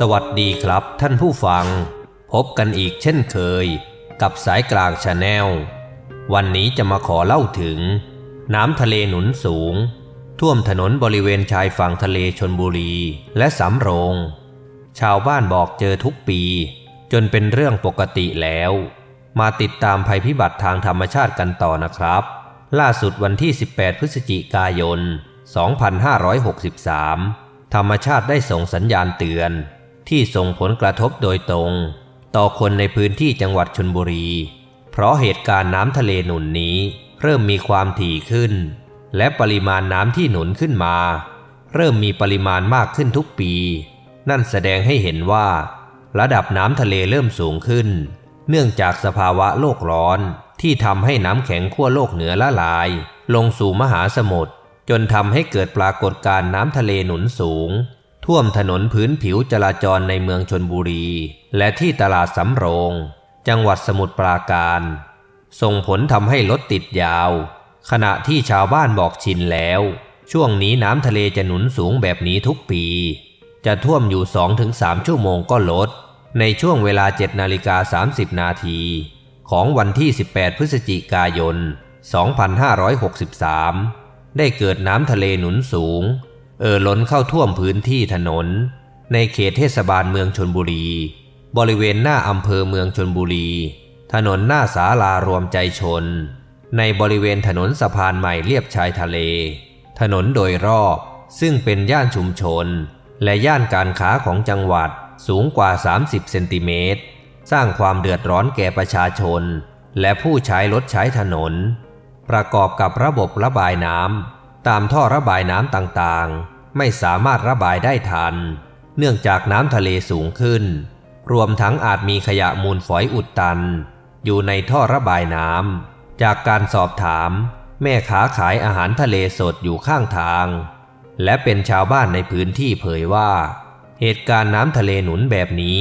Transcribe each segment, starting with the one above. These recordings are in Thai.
สวัสดีครับท่านผู้ฟัง พบกันอีกเช่นเคย กับสายกลางชาแนล วันนี้จะมาขอเล่าถึง น้ำทะเลหนุนสูง ท่วมถนนบริเวณชายฝั่งทะเลชนบุรีและสำโรง ชาวบ้านบอกเจอทุกปี จนเป็นเรื่องปกติแล้ว มาติดตามภัยพิบัติทางธรรมชาติกันต่อนะครับ ล่าสุดวันที่ 18 พฤศจิกายน 2563 ธรรมชาติได้ส่งสัญญาณเตือน ที่ส่งผลกระทบโดยตรง ต่อคนในพื้นที่จังหวัดชนบุรี เพราะเหตุการณ์น้ำทะเลหนุนนี้เริ่มมีความถี่ขึ้น และปริมาณน้ำที่หนุนขึ้นมา เริ่มมีปริมาณมากขึ้นทุกปี นั่นแสดงให้เห็นว่า ระดับน้ำทะเลเริ่มสูงขึ้น เนื่องจากสภาวะโลกร้อนที่ทำให้น้ำแข็งขั้วโลกเหนือละลาย ลงสู่มหาสมุทรจนทำให้เกิดปรากฏการณ์น้ำทะเลหนุนสูง ท่วมถนนพื้นผิวจราจรในเมืองชนบุรี และที่ตลาดสำโรง จังหวัดสมุทรปราการ ส่งผลทำให้รถติดยาว ขณะที่ชาวบ้านบอกชินแล้ว ช่วงนี้น้ำทะเลจะหนุนสูงแบบนี้ทุกปี จะท่วมอยู่ 2-3 ชั่วโมงก็ลด ในช่วงเวลา7นาฬิกา30 นาที ของวันที่ 18 พฤศจิกายน 2563 ได้เกิดน้ำทะเลหนุนสูง เอ่อล้นเข้าท่วมพื้นที่ถนน ในเขตเทศบาลเมืองชนบุรี บริเวณหน้าอำเภอเมืองชนบุรี ถนนหน้าศาลารวมใจชน ในบริเวณถนนสะพานใหม่เลียบชายทะเล ถนนโดยรอบ ซึ่งเป็นย่านชุมชน และย่านการค้าของจังหวัดสูงกว่า 30 เซนติเมตร สร้างความเดือดร้อนแก่ประชาชน และผู้ใช้รถใช้ถนน ประกอบกับระบบระบายน้ำ ตามท่อระบายน้ำต่างๆ ไม่สามารถระบายได้ทัน เนื่องจากน้ำทะเลสูงขึ้น รวมทั้งอาจมีขยะมูลฝอยอุดตัน อยู่ในท่อระบายน้ำจากการสอบถาม แม่ค้าขายอาหารทะเลสดอยู่ข้างทาง และเป็นชาวบ้านในพื้นที่เผยว่า เหตุการณ์น้ำทะเลหนุนแบบนี้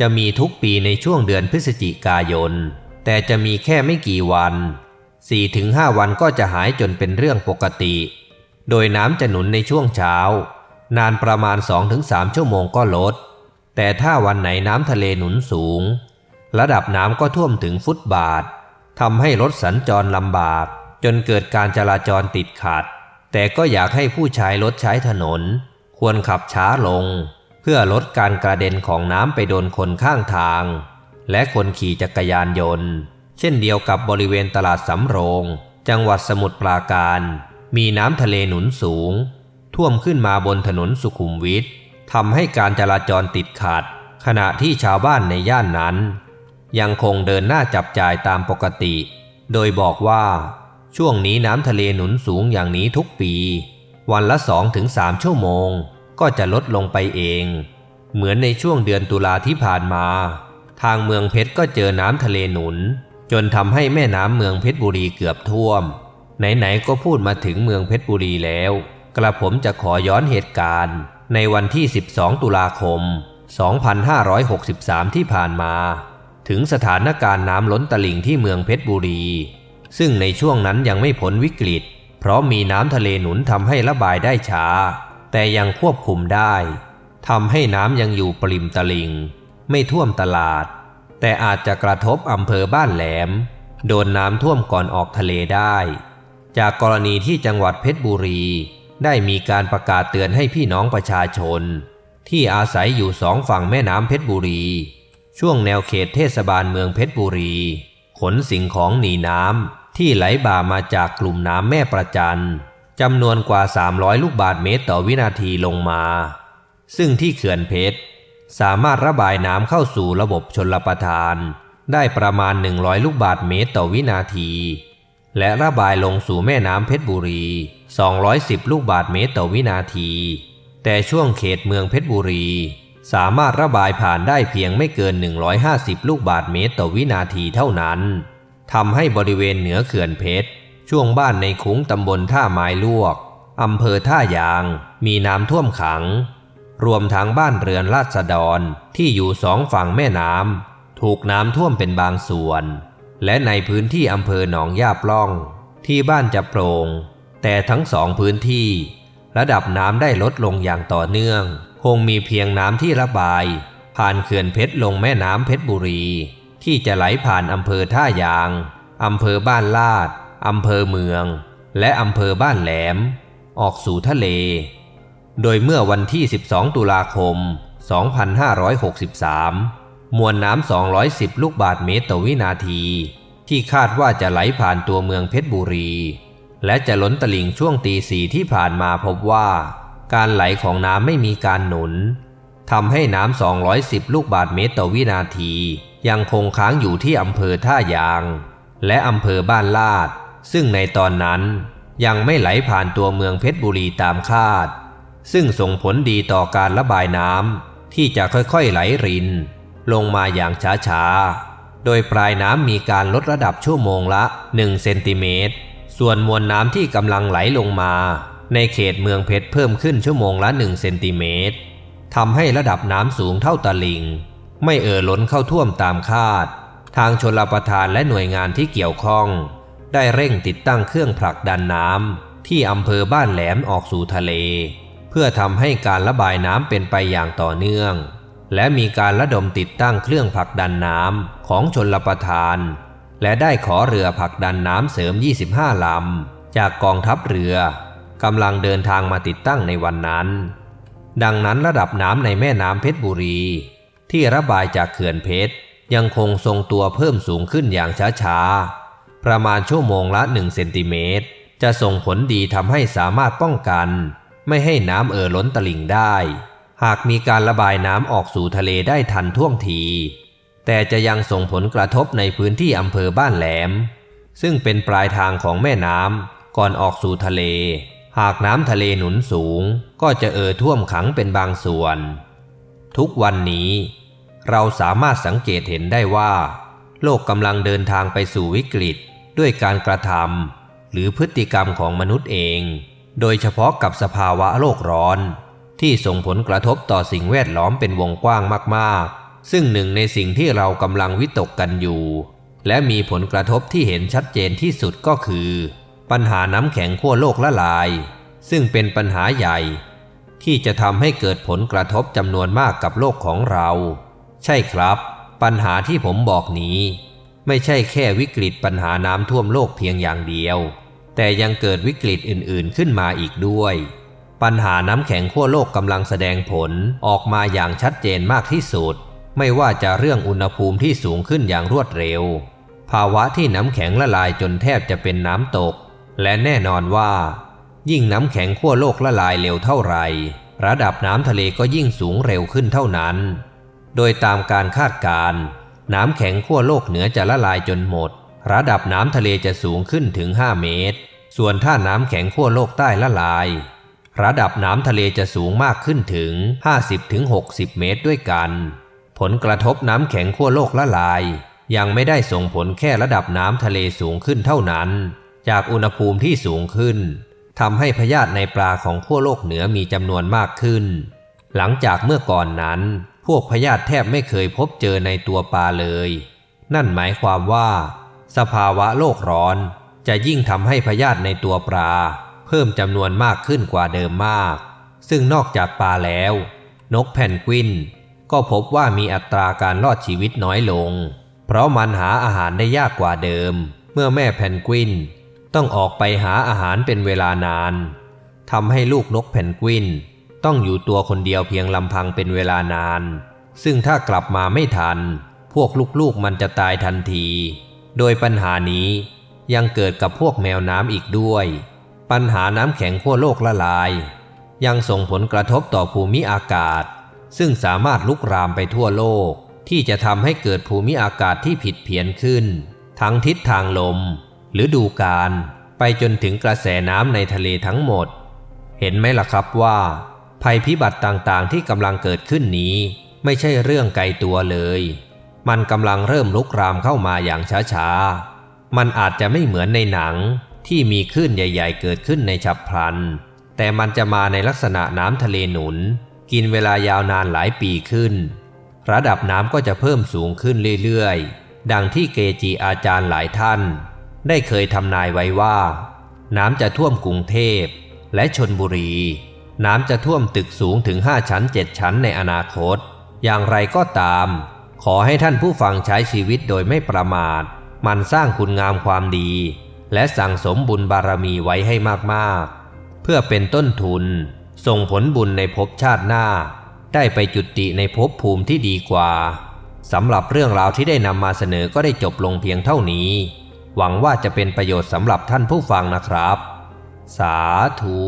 จะมีทุกปีในช่วงเดือนพฤศจิกายน แต่จะมีแค่ไม่กี่วัน 4-5 วันก็จะหายจนเป็นเรื่องปกติ โดยน้ำจะหนุนในช่วงเช้า นานประมาณ 2-3 ชั่วโมงก็ลด แต่ถ้าวันไหนน้ำทะเลหนุนสูง ระดับน้ำก็ท่วมถึงฟุตบาททำให้รถสัญจรลำบาก จนเกิดการจราจรติดขัด แต่ก็อยากให้ผู้ใช้รถใช้ถนน ควรขับช้าลง เพื่อลดการกระเด็นของน้ำไปโดนคนข้างทาง และคนขี่จักรยานยนต์ เช่นเดียวกับบริเวณตลาดสำโรง จังหวัดสมุทรปราการ มีน้ำทะเลหนุนสูง ท่วมขึ้นมาบนถนนสุขุมวิททำให้การจราจรติดขัด ขณะที่ชาวบ้านในย่านนั้น ยังคงเดินหน้าจับจ่ายตามปกติ โดยบอกว่า ช่วงนี้น้ำทะเลหนุนสูงอย่างนี้ทุกปี วันละ 2-3 ชั่วโมง ก็จะลดลงไปเอง เหมือนในช่วงเดือนตุลาที่ผ่านมา ทางเมืองเพชรก็เจอน้ำทะเลหนุน จนทำให้แม่น้ำเมืองเพชรบุรีเกือบท่วม ไหนๆก็พูดมาถึงเมืองเพชรบุรีแล้ว กระผมจะขอย้อนเหตุการณ์ ในวันที่ 12 ตุลาคม 2563 ที่ผ่านมา ถึงสถานการณ์น้ำล้นตลิ่งที่เมืองเพชรบุรี ซึ่งในช่วงนั้นยังไม่พ้นวิกฤต เพราะมีน้ำทะเลหนุนทำให้ระบายได้ช้า แต่ยังควบคุมได้ทำให้น้ำยังอยู่ปริมตลิ่ง ไม่ท่วมตลาด แต่อาจจะกระทบอำเภอบ้านแหลม โดนน้ำท่วมก่อนออกทะเลได้ จากกรณีที่จังหวัดเพชรบุรี ได้มีการประกาศเตือนให้พี่น้องประชาชน ที่อาศัยอยู่สองฝั่งแม่น้ำเพชรบุรี ช่วงแนวเขตเทศบาลเมืองเพชรบุรี ขนสิ่งของหนีน้ำที่ไหลบ่ามาจากกลุ่มน้ำแม่ประจันจำนวนกว่า 300 ลูกบาทเมตรต่อวินาทีลงมา ซึ่งที่เขื่อนเพชร สามารถระบายน้ำเข้าสู่ระบบชนลประทาน ได้ประมาณ 100 ลูกบาทเมตรต่อวินาที และระบายลงสู่แม่น้ำเพชรบุรี 210 ลูกบาทเมตรต่อวินาที แต่ช่วงเขตเมืองเพชรบุรี สามารถระบายผ่านได้เพียงไม่เกิน 150 ลูกบาทเมตรต่อวินาทีเท่านั้นทำให้บริเวณเหนือเขื่อนเพชร ช่วงบ้านในคุ้งตำบลท่าไม้ลวกอำเภอท่ายาง มีน้ำท่วมขัง รวมทั้งบ้านเรือนราษฎรที่อยู่สองฝั่งแม่น้ำถูกน้ำท่วมเป็นบางส่วน และในพื้นที่อำเภอหนองยาปล่องที่บ้านจะโปร่งแต่ทั้งสองพื้นที่ ระดับน้ำได้ลดลงอย่างต่อเนื่อง คงมีเพียงน้ำที่ระบาย ผ่านเขื่อนเพชรลงแม่น้ำเพชรบุรี ที่จะไหลผ่านอำเภอท่ายางอำเภอบ้านลาดอำเภอเมือง และอำเภอบ้านแหลม ออกสู่ทะเล โดยเมื่อวันที่ 12 ตุลาคม 2563 มวลน้ำ 210 ลูกบาศก์เมตรต่อวินาที ที่คาดว่าจะไหลผ่านตัวเมืองเพชรบุรี และจะล้นตลิ่งช่วงตีสี่ที่ผ่านมาพบว่า การไหลของน้ำไม่มีการหนุนทำให้น้ำ 210 ลูกบาศก์เมตรต่อวินาที ยังคงค้างอยู่ที่อำเภอท่ายาง และอำเภอบ้านลาด ซึ่งในตอนนั้นยังไม่ไหลผ่านตัวเมืองเพชรบุรีตามคาด ซึ่งส่งผลดีต่อการระบายน้ำที่จะค่อยๆไหลริน ลงมาอย่างช้าๆ โดยปลายน้ำมีการลดระดับชั่วโมงละ 1 เซนติเมตร ส่วนมวลน้ำที่กำลังไหลลงมา ในเขตเมืองเพชรเพิ่มขึ้นชั่วโมงละ 1 เซนติเมตรทำให้ระดับน้ำสูงเท่าตลิง ไม่เอ่อล้นเข้าท่วมตามคาด ทางชนลประทานและหน่วยงานที่เกี่ยวข้อง ได้เร่งติดตั้งเครื่องผลักดันน้ำที่อำเภอบ้านแหลมออกสู่ทะเล เพื่อทำให้การระบายน้ำเป็นไปอย่างต่อเนื่อง และมีการระดมติดตั้งเครื่องผลักดันน้ำของชนละประทาน และได้ขอเรือผลักดันน้ำเสริม 25 ลำ จากกองทัพเรือกำลังเดินทางมาติดตั้งในวันนั้น ดังนั้นระดับน้ำในแม่น้ำเพชรบุรี ที่ระบายจากเขื่อนเพชรยังคงทรงตัวเพิ่มสูงขึ้นอย่างช้าๆ ประมาณชั่วโมงละ 1 เซนติเมตร จะส่งผลดีทำให้สามารถป้องกัน ไม่ให้น้ำเอ่อล้นตลิ่งได้ หากมีการระบายน้ำออกสู่ทะเลได้ทันท่วงที แต่จะยังส่งผลกระทบในพื้นที่อำเภอบ้านแหลม ซึ่งเป็นปลายทางของแม่น้ำก่อนออกสู่ทะเล หากน้ำทะเลหนุนสูง ก็จะเอ่อท่วมขังเป็นบางส่วน ทุกวันนี้ เราสามารถสังเกตเห็นได้ว่า โลกกำลังเดินทางไปสู่วิกฤตด้วยการกระทำหรือพฤติกรรมของมนุษย์เอง โดยเฉพาะกับสภาวะโลกร้อน ที่ส่งผลกระทบต่อสิ่งแวดล้อมเป็นวงกว้างมากๆ ซึ่งหนึ่งในสิ่งที่เรากำลังวิตกกันอยู่ และมีผลกระทบที่เห็นชัดเจนที่สุดก็คือ ปัญหาน้ำแข็งขั้วโลกละลาย ซึ่งเป็นปัญหาใหญ่ ที่จะทำให้เกิดผลกระทบจำนวนมากกับโลกของเรา ใช่ครับ ปัญหาที่ผมบอกนี้ ไม่ใช่แค่วิกฤตปัญหาน้ำท่วมโลกเพียงอย่างเดียว แต่ยังเกิดวิกฤตอื่นๆขึ้นมาอีกด้วย ปัญหาน้ำแข็งขั้วโลกกำลังแสดงผลออกมาอย่างชัดเจนมากที่สุด ไม่ว่าจะเรื่องอุณหภูมิที่สูงขึ้นอย่างรวดเร็ว ภาวะที่น้ำแข็งละลายจนแทบจะเป็นน้ำตก และแน่นอนว่า ยิ่งน้ำแข็งขั้วโลกละลายเร็วเท่าไหร่ ระดับน้ำทะเลก็ยิ่งสูงเร็วขึ้นเท่านั้น โดยตามการคาดการณ์น้ำแข็งขั้วโลกเหนือจะละลายจนหมด ระดับน้ำทะเลจะสูงขึ้นถึง 5 เมตร ส่วนถ้าน้ำแข็งขั้วโลกใต้ละลาย ระดับน้ำทะเลจะสูงมากขึ้นถึง 50-60 เมตรด้วยกัน ผลกระทบน้ำแข็งขั้วโลกละลาย ยังไม่ได้ส่งผลแค่ระดับน้ำทะเลสูงขึ้นเท่านั้น จากอุณหภูมิที่สูงขึ้นทำให้พยาธิในปลาของขั้วโลกเหนือมีจำนวนมากขึ้น หลังจากเมื่อก่อนนั้น พวกพยาธิแทบไม่เคยพบเจอในตัวปลาเลย นั่นหมายความว่า สภาวะโลกร้อนจะยิ่งทำให้พยาธิในตัวปลา เพิ่มจำนวนมากขึ้นกว่าเดิมมาก ซึ่งนอกจากปลาแล้ว นกแพนกวิน ก็พบว่ามีอัตราการรอดชีวิตน้อยลง เพราะมันหาอาหารได้ยากกว่าเดิม เมื่อแม่แพนกวิน ต้องออกไปหาอาหารเป็นเวลานานทำให้ลูกนกแพนกวิน ต้องอยู่ตัวคนเดียวเพียงลำพังเป็นเวลานาน ซึ่งถ้ากลับมาไม่ทัน พวกลูกๆมันจะตายทันที โดยปัญหานี้ยังเกิดกับพวกแมวน้ำอีกด้วย ปัญหาน้ำแข็งขั้วโลกละลาย ยังส่งผลกระทบต่อภูมิอากาศ ซึ่งสามารถลุกรามไปทั่วโลก ที่จะทำให้เกิดภูมิอากาศที่ผิดเพี้ยนขึ้น ทั้งทิศทางลม หรือดูการไปจนถึงกระแสน้ำในทะเลทั้งหมด เห็นไหมล่ะครับว่า ภัยพิบัติต่างๆที่กำลังเกิดขึ้นนี้ ไม่ใช่เรื่องไกลตัวเลย มันกำลังเริ่มลุกรามเข้ามาอย่างช้าๆ มันอาจจะไม่เหมือนในหนังที่มีคลื่นใหญ่ ๆ เกิดขึ้นในฉับพลัน แต่มันจะมาในลักษณะน้ำทะเลหนุน กินเวลายาวนานหลายปีขึ้น ระดับน้ำก็จะเพิ่มสูงขึ้นเรื่อยๆ ดังที่เกจิอาจารย์หลายท่าน ได้เคยทำนายไว้ว่า น้ำจะท่วมกรุงเทพและชนบุรี น้ำจะท่วมตึกสูงถึง 5 ชั้น 7 ชั้นในอนาคต อย่างไรก็ตาม ขอให้ท่านผู้ฟังใช้ชีวิตโดยไม่ประมาท มันสร้างคุณงามความดี และสั่งสมบุญบารมีไว้ให้มากๆ เพื่อเป็นต้นทุน ส่งผลบุญในภพชาติหน้า ได้ไปจุติในภพภูมิที่ดีกว่าสำหรับเรื่องราวที่ได้นำมาเสนอก็ได้จบลงเพียงเท่านี้ หวังว่าจะเป็นประโยชน์สำหรับท่านผู้ฟังนะครับ สาธุ